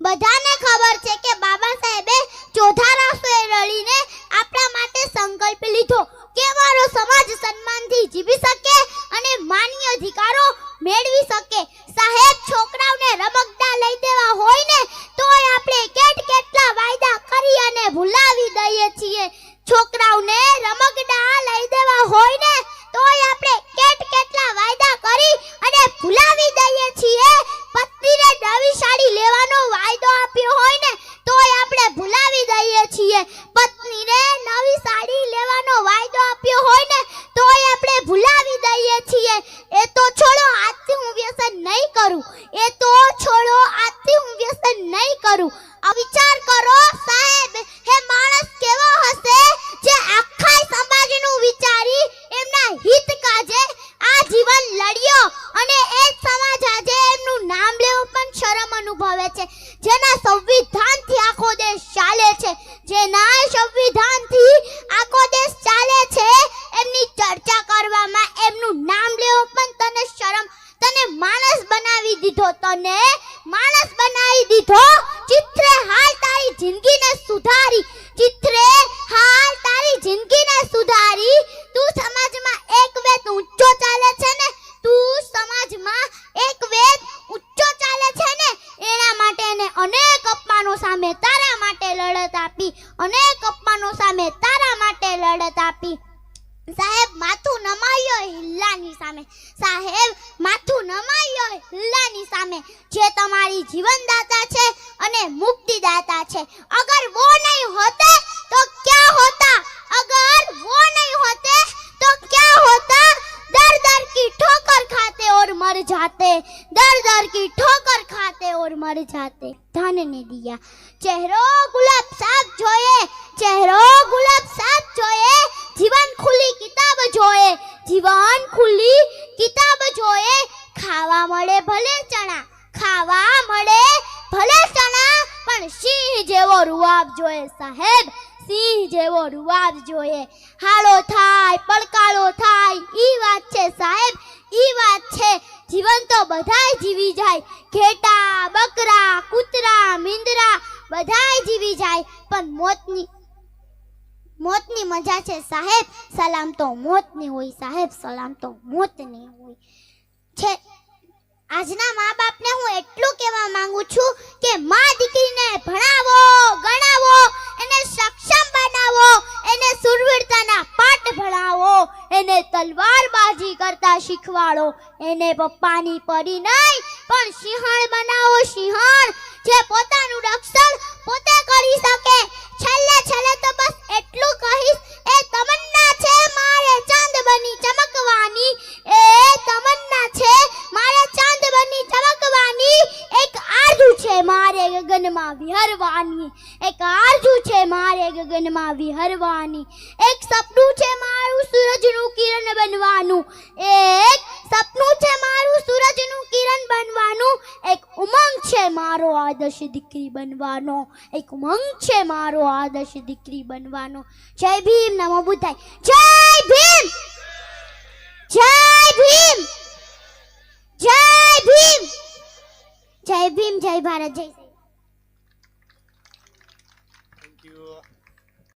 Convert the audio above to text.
બધાને ખબર છે કે બાબા સાહેબે ચોથા રાષ્ટ્રે રળીને આપણા માટે સંકલ્પ લીધો કે મારો સમાજ સન્માનથી જીવી શકે અને માન્ય અધિકારો મેળવી શકે. સાહેબ, છોકરાઓને રમકડા એ તો છોડો, આજથી હું વ્યસન નહીં કરું. આ વિચાર કરો, સાહેબ, હે માણસ કેવો હશે જે આખા સમાજનું વિચારી એમના હિત કાજે આ જીવન લડ્યો અને એ સમાજ આજે એમનું નામ લેવું પણ શરમ અનુભવે છે. જેના સંવિધાનથી આખો દેશ ચાલે છે. જેના સંવિધાનથી આખો દેશ ચાલે છે, એમની ચર્ચા કરવામાં એમનું નામ લેવું પણ તને શરમ, તને માણસ બનાવી દીધો તને? માણસ બનાવી દીધો? ચિત્રે હાલ તારી જિંદગીને સુધારી. ચિત્રે હાલ તારી જિંદગીને સુધારી. તું સમાજમાં એક વેત ઊંચો ચાલે છે ને? તું સમાજમાં એક વેત ઊંચો ચાલે છે ને? એના માટે એને અનેક અપમાનો સામે તારા માટે લડત આપી. અનેક અપમાનો સામે તારા માટે લડત આપી. સાહેબ, માથું નમાયો હિલ્લાની સામે. સાહેબ માથું નમાયો હિલ્લાની સામે જે તમારી જીવનદાતા છે અને મુક્તિદાતા છે અગર वो नहीं होते तो क्या होता अगर वो नहीं होते तो क्या होता दर दर की ठोकर खाते और मर जाते दर दर की ठोकर खाते और मर जाते धन ने दिया चेहरो गुलाब साफ જોયે ચહેરો ગુલાબ સાફ જોયે જીવન ખુલ્લી કિતાબ જોયે જીવન ખુલ્લી કિતાબ જોયે ખાવા મળે ભલે ચણા, ખાવા મળે ભલે ચણા, પણ સિંહ જેવો રૂવાબ જોઈએ સાહેબ, સિંહ જેવો રૂવાબ જોઈએ. હાલો થાય, પડકારો થાય, ઈ વાત છે સાહેબ, ઈ વાત છે. જીવન તો બધાય જીવી જાય. ઘેટા, બકરા, કૂતરા, મીંદરા, બધાય જીવી જાય. પણ મોતની મોતની મજા છે સાહેબ, સલામ તો મોતની હોય સાહેબ, સલામ તો મોતની હોય. છે. આજના મા બાપને હું એટલું કહેવા માંગુ છું કે મા દીકરીને ભણાવો, ગણાવો, એને સક્ષમ બનાવો, એને સુરવીરતાના પાઠ ભણાવો, એને તલવારબાજી કરતા શીખવાડો, એને પપ્પાની પરી નહીં, પણ સિંહણ બનાવો, સિંહણ જે પોતાનું રક્ષણ પોતે કરી શકે છેલ્લે છેલ્લે તો બસ એટલું કહીશ એ તમન્ના છે મારે ચાંદ બની ચમકવાની એ તમન્ના છે મારે ચાંદ બની ચમકવાની એક આરજુ છે મારે ગગનમાં વિહરવાની. એક આરજુ છે મારે ગગનમાં વિહરવાની. એક સપનું છે મારું સૂરજનું કિરણ બનવાનું. એક સપનું છે મારું સૂરજનું કિરણ બનવાનું. એક ઉમંગ છે મારો આદર્શ દીકરી બનવાનો. એક ઉમંગ છે મારો આદર્શ દીકરી બનવાનો. જય ભીમ, નમો બુદ્ધાય. જય ભીમ! જય ભીમ! જય ભીમ જય ભારત જય થેન્ક યુ